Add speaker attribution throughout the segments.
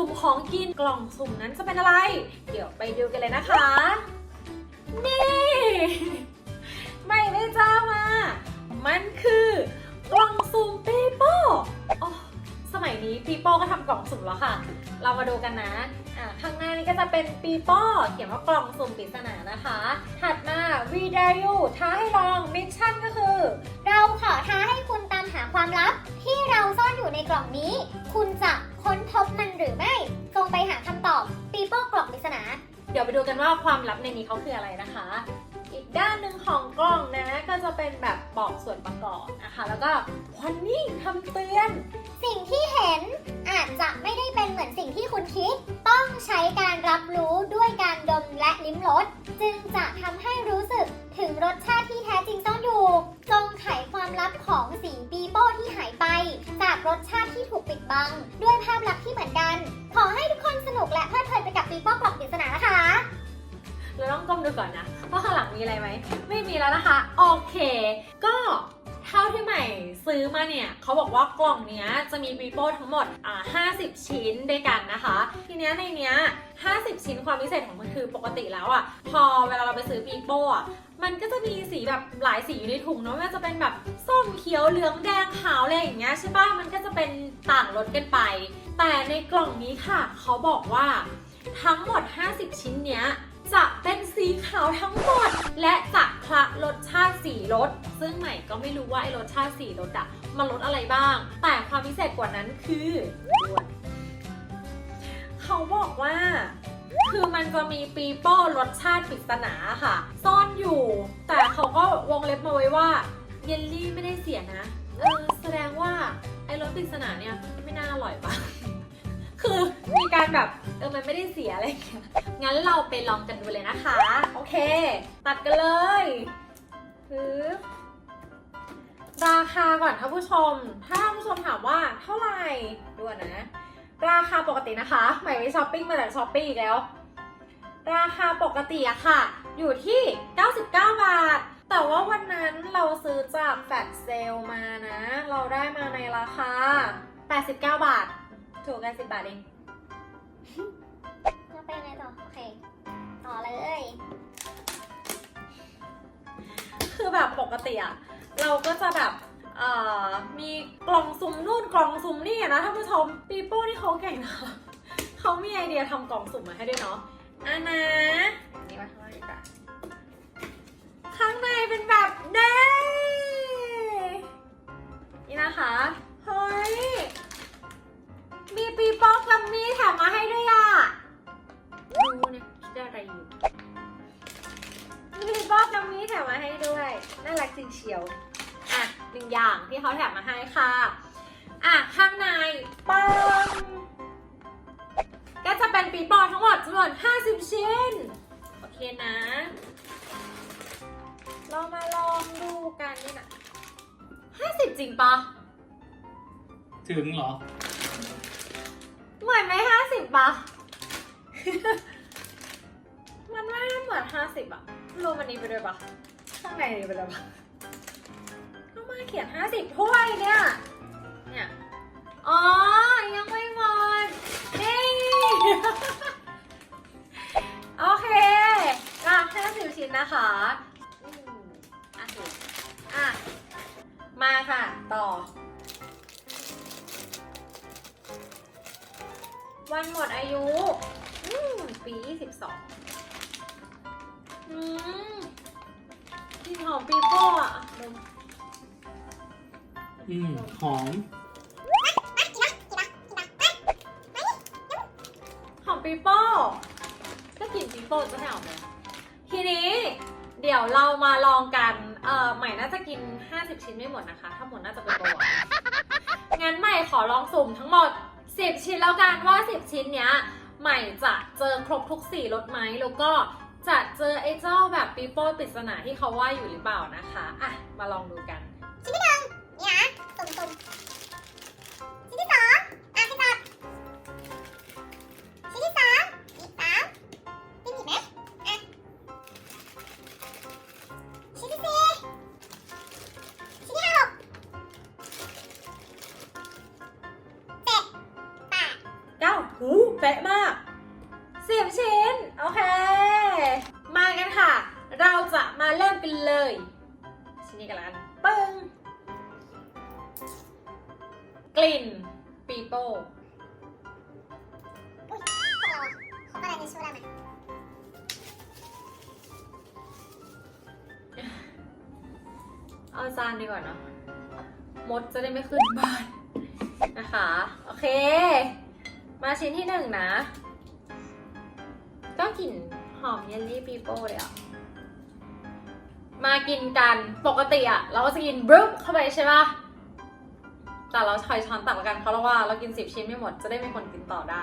Speaker 1: สุ่มของกินกล่องสุ่มนั้นจะเป็นอะไร เดี๋ยวไปดูกันเลยนะคะ นี่ ไม่ได้จ้ามา มันคือกล่องสุ่มปีโป้อ๋อสมัยนี้ปีโป้ก็ทำกล่องสุ่มแล้วค่ะ เรามาดูกันนะอ่าข้างหน้านี้ก็จะเป็นปีโป้เขียนว่ากล่องสุ่มปริศนานะคะ ถัดมา We Dare You ท้าให้ลองมิชชั่นก็คือ
Speaker 2: เราขอท้าให้คุณตามหาความลับ ที่เราซ่อนอยู่ในกล่องนี้ คุณจะ ค้นพบมันหรือไม่ จงไปหาคำตอบปีโป้กล่องปริศนา
Speaker 1: เดี๋ยวไปดูกันว่าความลับในนี้เขาคืออะไรนะคะ อีกด้านหนึ่งของกล่องนะก็จะเป็นแบบบอกส่วนประกอบนะคะ แล้วก็วันนี้คำเตือน
Speaker 2: สิ่งที่เห็นอาจจะไม่ได้เป็นเหมือนสิ่งที่คุณคิด ต้องใช้การรับรู้ด้วยการดมและลิ้มรสจึงจะทำให้รู้สึกถึงรสชาติที่แท้จริงซ่อนอยู่ จงไข ความลับของสีปีโป้ที่หายไป จากรสชาติที่ถูกปิดบัง ด้วยภาพลักษณ์ที่เหมือนกัน ขอให้ทุกคนสนุกและเพลิดเพลินไปกับปีโป้กล่องปริศนานะคะ
Speaker 1: เราต้องก้มดูก่อนนะว่าข้างหลังมีอะไรไหม ไม่มีแล้วนะคะ โอเค ก็เท่าที่ใหม่ซื้อมาเนี่ยเขาบอกว่ากล่องเนี้ยจะมีปีโป้ทั้งหมดอ่า50 ชิ้นด้วยกันนะคะ เนี้ยในเนี้ย50 ชิ้นความพิเศษของมันคือปกติแล้วอะ่ะ พอเวลาเราไปซื้อปีโป้อะมันก็จะมีสีแบบหลายสีอยู่ในถุงเนาะไม่ว่าจะเป็นแบบส้มเขียวเหลืองแดงขาวอะไรอย่างเงี้ยใช่ปะมันก็จะเป็นต่างรสกันไป แต่ในกล่องนี้ค่ะ เขาบอกว่าทั้งหมด 50 ชิ้นเนี้ยจะเป็นสีขาวทั้งหมด และจะคละรสชาติสีรสซึ่งใหม่ก็ไม่รู้ว่าไอ้รสชาติสีรสอะมันรสอะไรบ้าง แต่ความพิเศษกว่านั้นคือด่วน เขาบอกว่า คือมันจะมีปีโป้รสชาติปริศนาค่ะ ซ่อนอยู่ แต่เขาก็วงเล็บมาไว้ว่าเยลลี่ไม่ได้เสียนะ เออแสดงว่าไอ้รสปริศนาเนี่ยไม่น่าอร่อยปะคือมีการแบบเออมันไม่ได้เสียอะไรงเงี้ย งั้นเราไปลองกันดูเลยนะคะ โอเค ตัดกันเลยปึ๊บราคาก่อนท่านผู้ชม ถ้าท่านผู้ชมถามว่าเท่าไหร่ดูนะ ราคาปกตินะคะใหม่ไปช้อปปิ้งมาจากช้อปปี้อีกแล้ว ราคาปกติอะค่ะ อยู่ที่ 99 บาท แต่ว่าวันนั้นเราซื้อจากแฟลชเซลมานะ เราได้มาในราคา 89 บาท ถูกกัน 10 บาทเอง
Speaker 2: จะไปยังไงต่อ โอเค ต่อเลย
Speaker 1: คือแบบปกติอะเราก็จะแบบเอ่อ มีกล่องสุ่มนู่นกล่องสุ่มนี่นะท่านผู้ชมปีโป้ที่เขาเก่งนะเขามีไอเดียทำกล่องสุ่มมาให้ด้วยเนาะอะนะนี่มาข้างในดีกว่าข้างในเป็นแบบเด้นี่นะคะเฮ้ยมีปีโป้กัมมี่แถมมาให้ด้วยอะดูเนี่ยคิดอะไรอยู่มีบอบน้ำมีแถมมาให้ด้วยน่ารักจริงเชียว หนึ่งอย่างที่เขาแถมมาให้ค่ะ อะ ข้างในปังก็จะเป็นปีโป้ทั้งหมดจำนวน 50 ชิ้น โอเคนะ เรามาลองดูกันนี่นะ50 จริงปะ
Speaker 3: ถึงเหรอ
Speaker 1: เหมือนไหม50ปะมันไม่เหมือน 50อะรวมอันนี้ไปด้วยปะข้างในนี้ไปด้วยปะก็ มาเขียน50ถ้วยเนี่ย เนี่ย อ๋อ ยังไม่หมดนี่ โอเคราคา50ชิ้นนะคะอืมอะสิอะ มาค่ะ ต่อ วันหมดอายุ อืมปี22อืมกลินหอมปีโป้อะ
Speaker 3: อืมหอม
Speaker 1: หอมปีโป้ก็กลิ่นปีโป้จะไม่ออกเลยทีนี้เดี๋ยวเรามาลองกัน เอ่อใหม่น่าจะกิน 50 ชิ้นไม่หมดนะคะ ถ้าหมดน่าจะเป็นเบาหวงั้นใหม่ขอลองสุ่มทั้งหมด 10 ชิ้นแล้วกันว่า 10 ชิ้นเนี้ย ใหม่จะเจอครบทุกสี่รสไหมแล้วก็จะเจอไอ้เจ้าแบบปีโป้ปริศนาที่เขาว่าอยู่หรือเปล่านะคะ อะ มาลองดูกัน
Speaker 2: นี่นะสุ่ม สุ่มชิ้ เค
Speaker 1: มาชิ้นที่หนึ่งนะ ก็กลิ่นหอมเยลลี่ปีโป้เลยอะ มากินกัน ปกติอะ เราก็จะกินบรึ๊บเข้าไปใช่ปะแต่เราใช้ช้อนตักละกันเพราะเราว่าเรากินสิบชิ้นไม่หมดจะได้มีคนกินต่อได้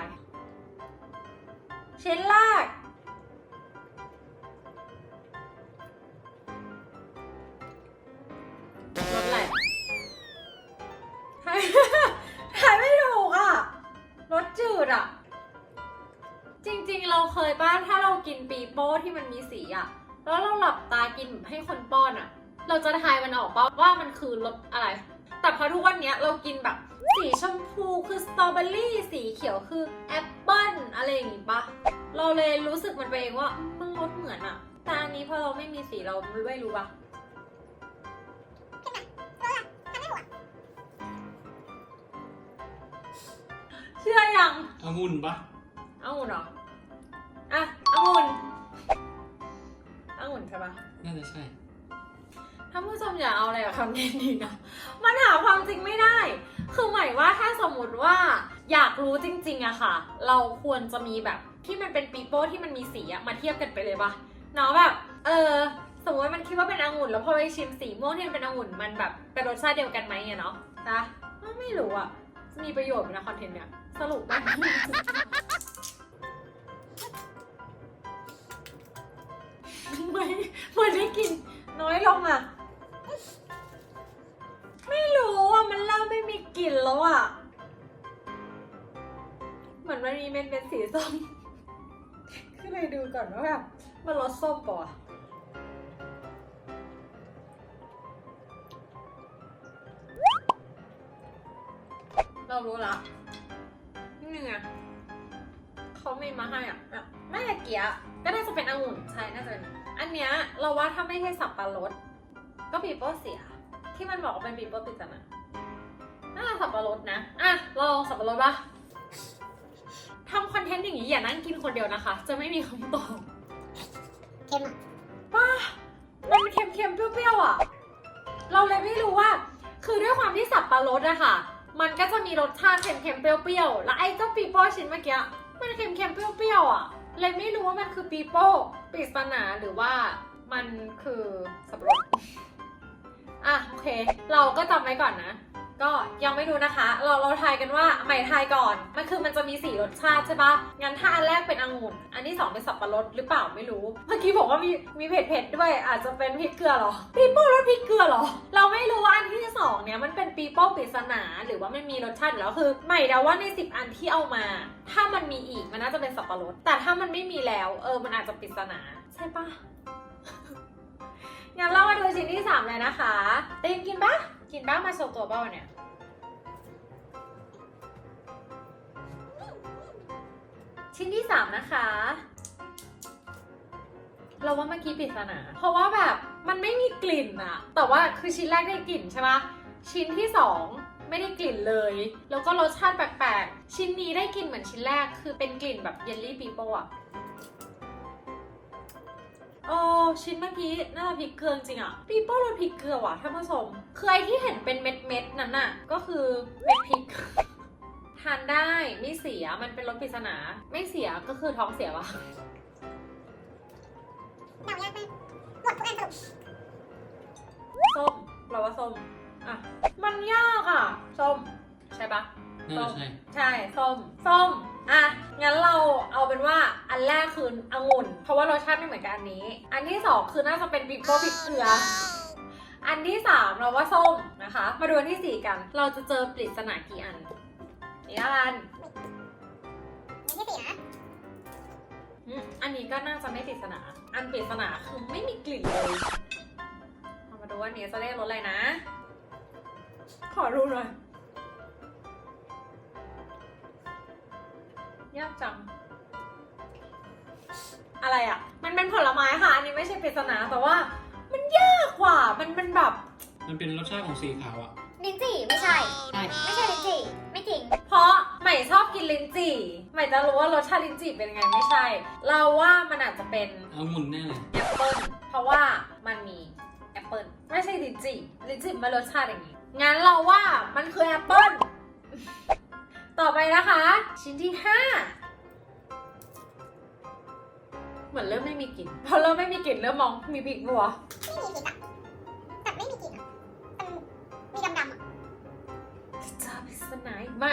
Speaker 1: ชิ้นแรก โป้ที่มันมีสีอะแล้วเราหลับตากินแบบให้คนป้อนอะเราจะทายมันออกป่าว่ามันคือรสอะไร แต่พอทุกวันเนี้ยเรากินแบบ สีชมพูคือสตรอเบอรี่ สีเขียวคือแอปเปิ้ลอะไรอย่างงี้ปะเราเลยรู้สึกมันไปเองว่าอืมมันรสเหมือนอะแต่อันนี้พอเราไม่มีสีเราไม่รู้ปะ
Speaker 2: ทำไม่หมด
Speaker 1: เชื่อยัง
Speaker 3: องุ่นปะ
Speaker 1: องุ่นเหรอ อะองุ่น องุ่นใช่ปะ
Speaker 3: น่าจะใช่
Speaker 1: ถ้าผู้ชมอย่าเอาอะไรกับคำนี้ดีนะ มันหาความจริงไม่ได้ คือหมายว่าถ้าสมมติว่าอยากรู้จริง ๆอะค่ะ เราควรจะมีแบบที่มันเป็นปีโป้ที่มันมีสีอะมาเทียบกันไปเลยปะเนาะแบบ เออสมมติว่ามันคิดว่าเป็นองุ่นแล้วพอไปชิมสีม่วงที่มันเป็นองุ่นมันแบบเป็นรสชาติเดียวกันไหมอะเนาะนะไม่รู้อะจะมีประโยชน์ไหมนะคอนเทนต์เนี้ยสรุปไหม ไม่เหมือนได้กินน้อยลงอะ ไม่รู้อะมันเริ่มไม่มีกลิ่นแล้วอะ เหมือนมันมีเม็ดเป็นสีส้มคือเลยดูก่อนว่าแบบมันรสส้มปะวะเรารู้ละนี่ไงเขาไม่มาให้อะ ไม่ตะเกียก็น่าจะเป็นองุ่นใช่ น่าจะเป็น นเนี้ยเราว่าถ้าไม่ใช่สับปะรดก็ปีโป้เสีย ที่มันบอกว่าเป็นปีโป้ติดกันอะน่าจะสับปะรดนะอะลองสับปะรดปะทำคอนเทนต์อย่างนี้อย่านั่งกินคนเดียวนะคะ จะไม่มีคำตอบ
Speaker 2: เค็มอะ
Speaker 1: ป้ามันเค็มๆเปรี้ยวๆอะ เราเลยไม่รู้ว่า คือด้วยความที่สับปะรดอะค่ะ มันก็จะมีรสชาติเค็มๆเปรี้ยวๆ แล้วไอ้เจ้าปีโป้ชิ้นเมื่อกี้ มันเค็มๆเปรี้ยวๆอะ เลยไม่รู้ว่ามันคือปีโป้ปริศนาหรือว่ามันคือสับปะรดอะโอเค เราก็จำไว้ก่อนนะ ก็ยังไม่รู้นะคะ เราเราทายกันว่าใหม่ทายก่อน มันคือมันจะมีสี่รสชาติใช่ปะงั้นถ้าอันแรกเป็นองุ่น อันที่สองเป็นสับปะรดหรือเปล่าไม่รู้ เมื่อกี้บอกว่ามีมีเผ็ดเผ็ดด้วยอาจจะเป็นพริกเกลือหรอปีโป้รสพริกเกลือหรอ เราไม่รู้ว่าอันที่สองเนี่ยมันเป็นปีโป้ปริศนาหรือว่ามันมีรสชาติแล้วคือ ใหม่เดาว่าในสิบอันที่เอามา ถ้ามันมีอีกมันน่าจะเป็นสับปะรด แต่ถ้ามันไม่มีแล้วเออมันอาจจะปริศนาใช่ปะงั้นเรามาดูชิ้นที่ 3 เลยนะคะเต็มกินปะ กินบ้างมาโชว์ตัวบ้างเนี่ย ชิ้นที่3นะคะ เราว่าเมื่อกี้ปริศนา เพราะว่าแบบมันไม่มีกลิ่นอะแต่ว่าคือชิ้นแรกได้กลิ่นใช่ปะชิ้นที่2ไม่ได้กลิ่นเลย แล้วก็รสชาติแปลกๆ ชิ้นนี้ได้กลิ่นเหมือนชิ้นแรก คือเป็นกลิ่นแบบเยลลี่ปีโป้อะ โอ้ชิ้นเมื่อกี้น่าจะพริกเกลือจริงอะปีโป้รสพริกเกลือว่ะท่านผู้ชมคือไอที่เห็นเป็นเม็ดเม็ดๆนั้นน่ะ ก็คือเม็ดพริก ทานได้ไม่เสียมันเป็นรสปริศนา ไม่เสียก็คือท้องเสียปะ
Speaker 2: เดายากมากหมดทุกอันสรุป
Speaker 1: ส้มเราว่าส้มอะมันยากอะส้มใช่ปะ
Speaker 3: น่าจะใช่
Speaker 1: ใช่ส้มส้มอะงั้นเราเอาเป็นว่าอันแรกคือองุ่น เพราะว่ารสชาติไม่เหมือนกับอันนี้ อันที่สองคือน่าจะเป็นบิ๊กโบพริกเกลืออันที่สามเราว่าส้มนะคะ มาดูอันที่สี่กัน เราจะเจอปริศนากี่อันนี่อัน
Speaker 2: นี่ที่สี่นะ
Speaker 1: อืมอันนี้ก็น่าจะไม่ปริศนา อันปริศนาคือไม่มีกลิ่นเลยเรามาดูว่าอันนี้จะได้รสอะไรนะ ขอดูหน่อย ยากจัง อะไรอะ มันเป็นผลไม้ค่ะ อันนี้ไม่ใช่ปริศนาแต่ว่า มันยากกว่า มันเป็นแบบ
Speaker 3: มันเป็นรสชาติของสีขาวอะ
Speaker 2: ลิ้นจี่ไม่ใช่
Speaker 3: ใช่
Speaker 2: ไม่ใช่ลิ้นจี่ไม่จริง
Speaker 1: เพราะใหม่ชอบกินลิ้นจี่ใหม่จะรู้ว่ารสชาติลิ้นจี่เป็นไงไม่ใช่ เราว่ามันอาจจะเป็น
Speaker 3: เอาหมุนแน่เลย
Speaker 1: แอปเปิลเพราะว่ามันมีแอปเปิลไม่ใช่ลิ้นจี่ลิ้นจี่มันรสชาติอย่างนี้งั้นเราว่ามันคือแอปเปิล ต่อไปนะคะ ชิ้นที่ 5 เหมือนเริ่มไม่มีกลิ่นพอเริ่มไม่มีกลิ่นเริ่มมองมีพริกบัว
Speaker 2: ไม่มีพิษอะแต่ไม่มีกลิ่นอะมันมีดำๆอะ
Speaker 1: จะเจอปริศนาอีกไหม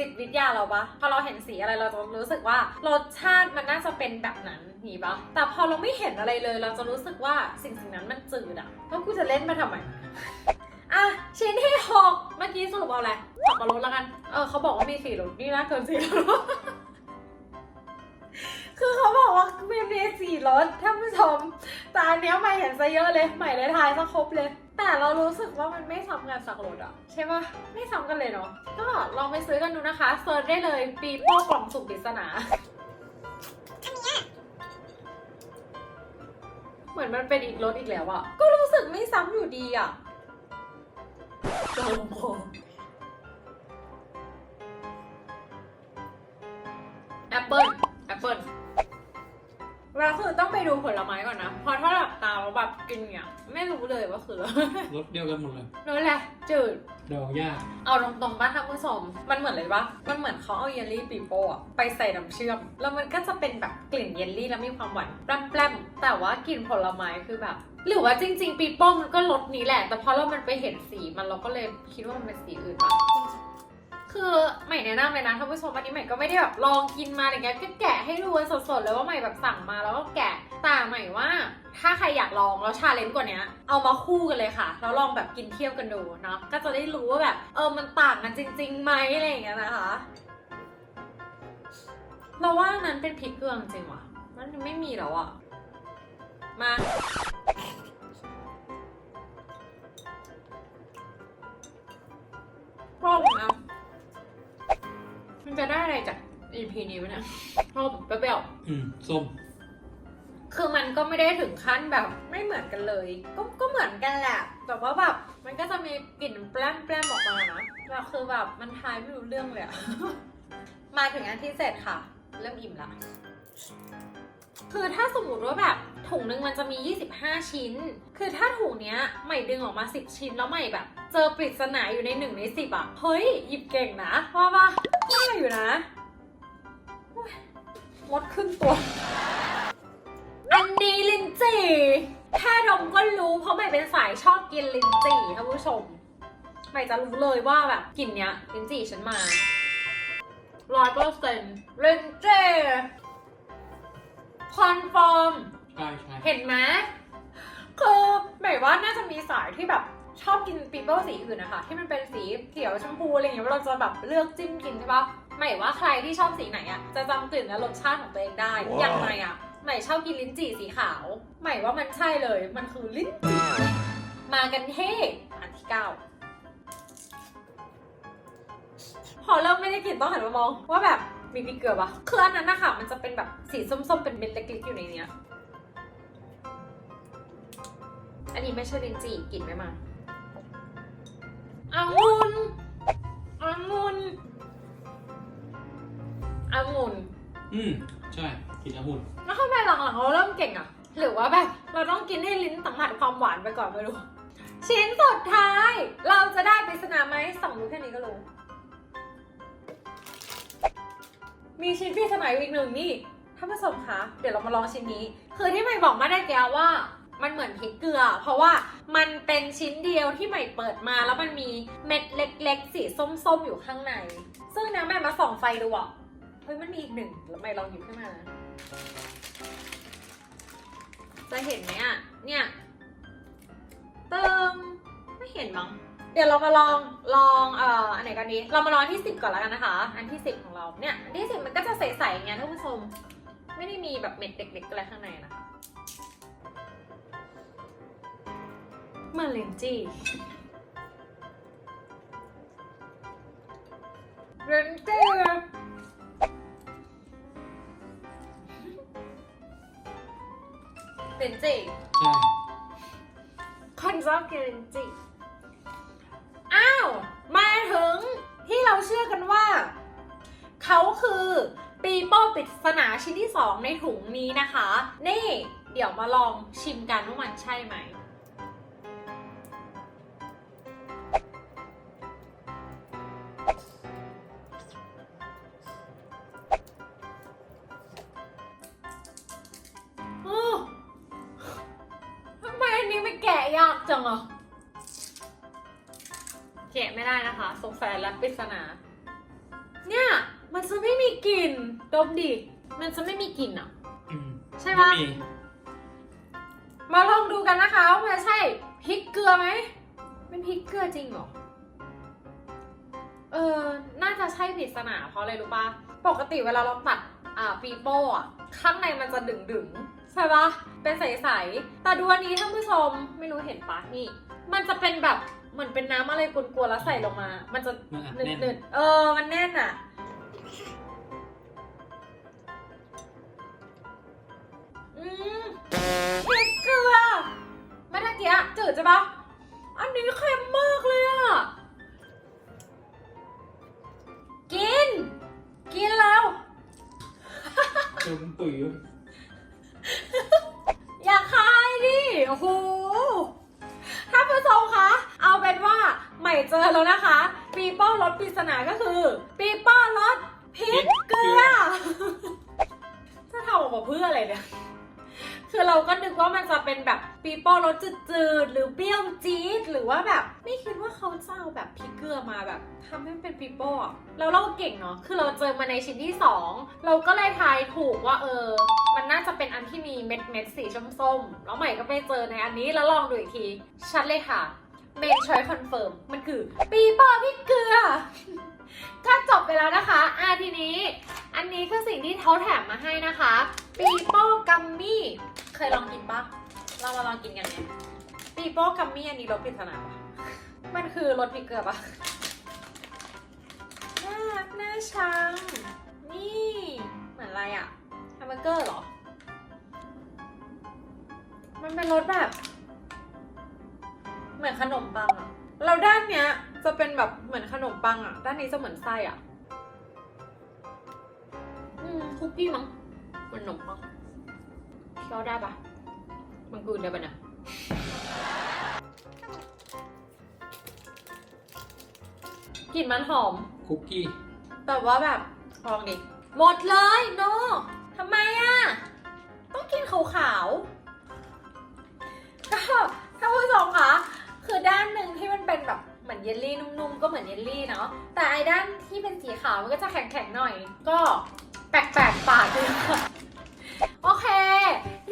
Speaker 1: จิตวิทยาเราปะพอเราเห็นสีอะไรเราจะรู้สึกว่ารสชาติมันน่าจะเป็นแบบนั้นนี่ปะแต่พอเราไม่เห็นอะไรเลย เราจะรู้สึกว่าสิ่งสิ่งนั้นมันจืดอะแล้วกูจะเล่นมาทำไมอะชิ้นที่หกเมื่อกี้สรุปเอาอะไรสับปะรดแล้วกัน เออเขาบอกว่ามีสี่รสนี่นะเกินสี่รสคือเขาบอกว่ามีมีสี่รสท่านผู้ชมแต่อันเนี้ยใหม่เห็นซะเยอะเลยใหม่เลยทายซะครบเลย แต่เรารู้สึกว่ามันไม่ซ้ำกันสักรสอะใช่ปะไม่ซ้ำกันเลยเนาะก็ลองไปซื้อกันดูนะคะเซิร์ชได้เลยปีโป้กล่องสุ่มปริศนาเหมือนมันเป็นอีกรสอีกแล้วอะก็รู้สึกไม่ซ้ำอยู่ดีอะลองคอแอป เปิ้ลแอปเปิ้ลเราคือต้องไปดูผลไม้ก่อนนะเพราะถ้าหลับตาแล้วแบบกินเนี่ยไม่รู้เลยว่าคืออะไร
Speaker 3: รสเดียวกันหมดเลย
Speaker 1: นั่นแหละจืด
Speaker 3: เดายาก
Speaker 1: เอาตรงๆป่ะท่านผู้ชมมันเหมือนเลยปะมันเหมือนเขาเอาเยลลี่ปีโป้อะไปใส่น้ำเชื่อม แล้วมันก็จะเป็นแบบกลิ่นเยลลี่แล้วมีความหวานแปรมๆแต่ว่ากลิ่นผลไม้คือแบบ หรือว่าจริง ๆ ปีโป้มันก็รสนี้แหละ แต่พอเรามันไปเห็นสีมันเราก็เลยคิดว่ามันเป็นสีอื่นปะ คือใหม่แนะนำเลยนะท่านผู้ชมอันนี้ใหม่ก็ไม่ได้แบบลองกินมาอะไรเงี้ยก็แกะให้ดูสดๆเลยว่าใหม่แบบสั่งมาแล้วก็แกะแต่ใหม่ว่า ถ้าใครอยากลองแล้วชาเลนจ์กว่านี้เอามาคู่กันเลยค่ะแล้วลองแบบกินเที่ยบกันดูเนาะก็จะได้รู้ว่าแบบเออมันต่างกันจริงๆไหมอะไรอย่างเงี้ยนะคะเราว่านั้นเป็นพริกเกลือจริงว่ะมันไม่มีแล้วอะมากล้องนะ จะได้อะไรจาก EP นี้วะเนี่ยชอบเปรี้ยวๆ
Speaker 3: อืมส้ม
Speaker 1: คือมันก็ไม่ได้ถึงขั้นแบบไม่เหมือนกันเลย ก็ก็เหมือนกันแหละ แต่ว่าแบบมันก็จะมีกลิ่นแปล้มแปล้มออกมานะแต่คือแบบมันทายไม่รู้เรื่องเลยอะ มาถึงอันที่เสร็จค่ะ เริ่มอิ่มละ คือถ้าสมมติว่าแบบถุงนึงมันจะมี 25 ชิ้น คือถ้าถุงเนี้ยใหม่ดึงออกมา 10 ชิ้นแล้วใหม่แบบ เจอปริศนาอยู่ในหนึ่งในสิบอะเฮ้ยหยิบเก่งนะว่าปะได้ อยู่นะโอ๊ยมดขึ้นตัว อันนี้ลินจี่แค่ดมก็รู้เพราะใหม่เป็นสายชอบกินลินจี่ท่านผู้ชมใหม่จะรู้เลยว่าแบบกลิ่นเนี้ยลินจี่ฉันมาร้อยเปอร์เซ็นต์ลินจี่คอนฟอร์ม
Speaker 3: ใช่ใช่
Speaker 1: เห็นไหมคือหมายว่าน่าจะมีสายที่แบบ ชอบกินปีเปิลสีอื่นนะคะที่มันเป็นสีเขียวชมพูอะไรอย่างเงี้ยเราจะแบบเลือกจิ้มกินใช่ปะหมายว่าใครที่ชอบสีไหนอะจะจำกลิ่นและรสชาติของตัวเองได้ อย่างไรอะใหม่ชอบกินลิ้นจี่สีขาวใหม่ว่ามันใช่เลยมันคือลิ้นจี่มากันเท่อันที่เก้าพอเริ่มไม่ได้กลิ่นต้องหันมามองว่าแบบมีพริกเกลือปะคืออันนั้นนะคะมันจะเป็นแบบสีส้มๆเป็นเม็ดเล็กๆอยู่ในเนี้ยอันนี้ไม่ใช่ลิ้นจี่กลิ่นไม่มา องุ่นองุ่นองุ่น
Speaker 3: อืมใช่กินองุ่น
Speaker 1: แล้วทำไมหลังๆเราเริ่มเก่งอะหรือว่าแบบเราต้องกินให้ลิ้นสัมผัสความหวานไปก่อนไม่รู้ ชิ้นสุดท้าย เราจะได้ปริศนาไหมส่องดูแค่นี้ก็รู้ มีชิ้นปริศนาอยู่อีกหนึ่งนี่ท่านผู้ชมคะเดี๋ยวเรามาลองชิ้นนี้ คือที่ใหม่บอกมาได้แกว่า มันเหมือนพริกเกลือ เพราะว่ามันเป็นชิ้นเดียวที่ใหม่เปิดมา แล้วมันมีเม็ดเล็กๆ สีส้มๆ อยู่ข้างใน ซึ่งนะใหม่มาส่องไฟดูอะเฮ้ยมันมีอีกหนึ่งแล้วใหม่ลองหยิบขึ้นมา จะเห็นไหมอะ เนี่ยเติมไม่เห็นมั้งเดี๋ยวเรามาลองลองเอ่ออันไหนกันดี เรามาลองที่สิบก่อนแล้วกันนะคะ อันที่สิบของเราเนี่ยอันที่สิบมันก็จะใสๆอย่างเงี้ยท่านผู้ชม ไม่ได้มีแบบเม็ดเด็กๆอะไรข้างในนะคะ เหมือนลินจี้ลินจี้ลินจี้
Speaker 3: ใช่
Speaker 1: คนชอบกินลินจีอ้าว มาถึงที่เราเชื่อกันว่า เขาคือปีโป้ปริศนาชิ้นที่ 2 ในถุงนี้นะคะ นี่เดี๋ยวมาลองชิมกันว่ามันใช่ไหม ปริศนา เนี่ย มันจะไม่มีกลิ่นดมดิ มันจะไม่มีกลิ่นอะ
Speaker 3: อืม
Speaker 1: ใช่ปะ
Speaker 3: ไม่มี
Speaker 1: มาลองดูกันนะคะว่ามันใช่พริกเกลือไหมเป็นพริกเกลือจริงเหรอ เออ น่าจะใช่ปริศนาเพราะอะไรรู้ปะปกติเวลาเราตัดอ่าปีโป้อะข้างในมันจะดึงดึงๆใช่ปะเป็นใสๆแต่ดูอันนี้ท่านผู้ชมไม่รู้เห็นปะนี่ มันจะเป็นแบบ เหมือนเป็นน้ำอะไรกวนๆแล้วใส่ลงมา มันจะ
Speaker 3: มันอัด
Speaker 1: ห
Speaker 3: แน่น
Speaker 1: นึดๆเออ มันแน่นอะ อืมพริกเกลือไม่ตะเกียะจืดใช่ปะอันนี้เค็มมากเลยอะ กิน กินแล้ว
Speaker 3: จมปุ๋ย
Speaker 1: อย่าคายดิ โอ้โห ม่เจอแล้วนะคะ ปีโป้รสปริศนาก็คือ ปีโป้รสพริกเกลือจะทำออกมาเพื่ออะไรเนี่ย คือเราก็นึกว่ามันจะเป็นแบบปีโป้รสจืดๆหรือเปรี้ยวจี๊ดหรือว่าแบบ ไม่คิดว่าเขาจะเอาแบบพริกเกลือมาแบบทำให้มันเป็นปีโป้อะแล้วเราเก่งเนาะคือเราเจอมาในชิ้นที่สองเราก็เลยทายถูกว่าเออ มันน่าจะเป็นอันที่มีเม็ดเม็ดสีส้มๆแล้วใหม่ก็ไปเจอในอันนี้แล้วลองดูอีกทีชัดเลยค่ะเมนชอยคอนเฟิร์ม คือ ปีโป้พริเกลือ ก็จบไปแล้วนะคะอะทีนี้ อันนี้คือสิ่งที่เขาแถมมาให้นะคะ ปีโป้กัมมี่เคยลองกินปะเรามาลองกินกันเนี่ยปีโป้กัมมี่อันนี้รสปริศนาปะมันคือรสพริกเกลือปะน่ารักน่าชัง นี่เหมือนอะไรอะแฮมเบอร์เกอร์เหรอ มันเป็นรสแบบ เหมือนขนมปังอะ แล้วด้านเนี้ยจะเป็นแบบเหมือนขนมปังอะด้านนี้จะเหมือนไส้อะอืมคุกกี้มั้งเหมือนขนมปังเคี้ยวได้ปะมันกลืนได้ปะเนี่ยกลิ่นมันหอม
Speaker 3: คุกกี้
Speaker 1: แต่ว่าแบบลองดิ หมดเลยโนทำไมอะต้องกินขาวๆก็ถ้าผู้ชมคะคือ ด้านหนึ่งที่มันเป็นแบบเหมือนเยลลี่นุ่มๆก็เหมือนเยลลี่เนาะแต่ไอ้ด้านที่เป็นสีขาวมันก็จะแข็งๆหน่อย ก็แปลกๆปากเลยโอเค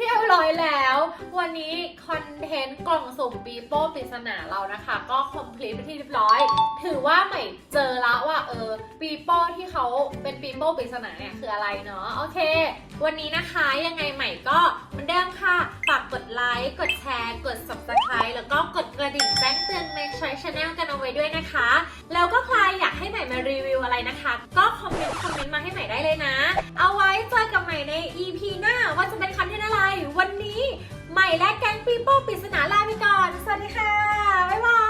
Speaker 1: รียบร้อยแล้ว วันนี้คอนเทนต์กล่องสุ่มปีโป้ปริศนาเรานะคะ ก็คอมพลีทไปที่เรียบร้อย ถือว่าใหม่เจอแล้วว่าเออปีโป้ที่เขาเป็นปีโป้ปริศนาเนี่ยคืออะไรเนาะโอเค วันนี้นะคะยังไงใหม่ก็เหมือนเดิมค่ะฝากกดไลค์กดแชร์ กด subscribe แล้วก็กดกระดิ่งแจ้งเตือนในช่อยชาแนลกันเอาไว้ด้วยนะคะ แล้วก็ใครอยากให้ใหม่มารีวิวอะไรนะคะ ก็คอมเมนต์คอมเมนต์มาให้ใหม่ได้เลยนะ เอาไว้เจอกับใหม่ใน EP หน้าว่าจะเป็นคอนเทนต์ วันนี้ใหม่และแก๊งปีโป้ปริศนาลาไปก่อน สวัสดีค่ะ บ๊ายบาย